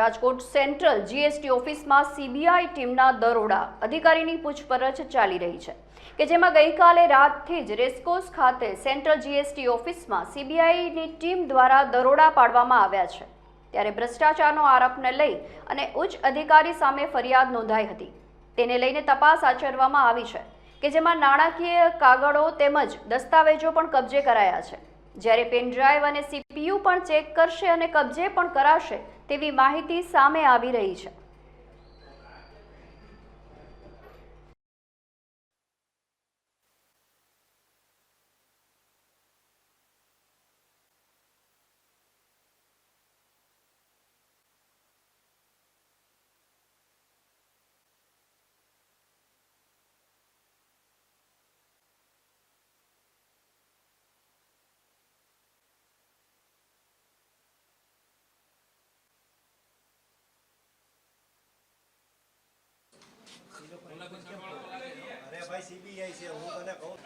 Rajkot central GST ઓફિસમાં CBI ટીમના દરોડા અધિકારીની પૂછપરછ ચાલી રહી છે કે જેમાં ગઈકાલે રાતથી જ રેસકોર્સ ખાતે સેન્ટ્રલ જીએસટી ઓફિસમાં સીબીઆઈની ટીમ દ્વારા દરોડા પાડવામાં આવ્યા છે. ત્યારે ભ્રષ્ટાચારનો આરોપને લઈ અને ઉચ્ચ અધિકારી સામે ફરિયાદ નોંધાઈ હતી. તેને લઈને તપાસ આચરવામાં આવી છે કે જેમાં નાણાકીય કાગળો તેમજ દસ્તાવેજો પણ કબજે કરાયા છે. જ્યારે પેનડ્રાઈવ અને સીપીયુ પણ ચેક કરશે અને કબજે પણ કરાશે તેવી માહિતી સામે આવી રહી છે. સીબીઆઈ છે હું તને કહું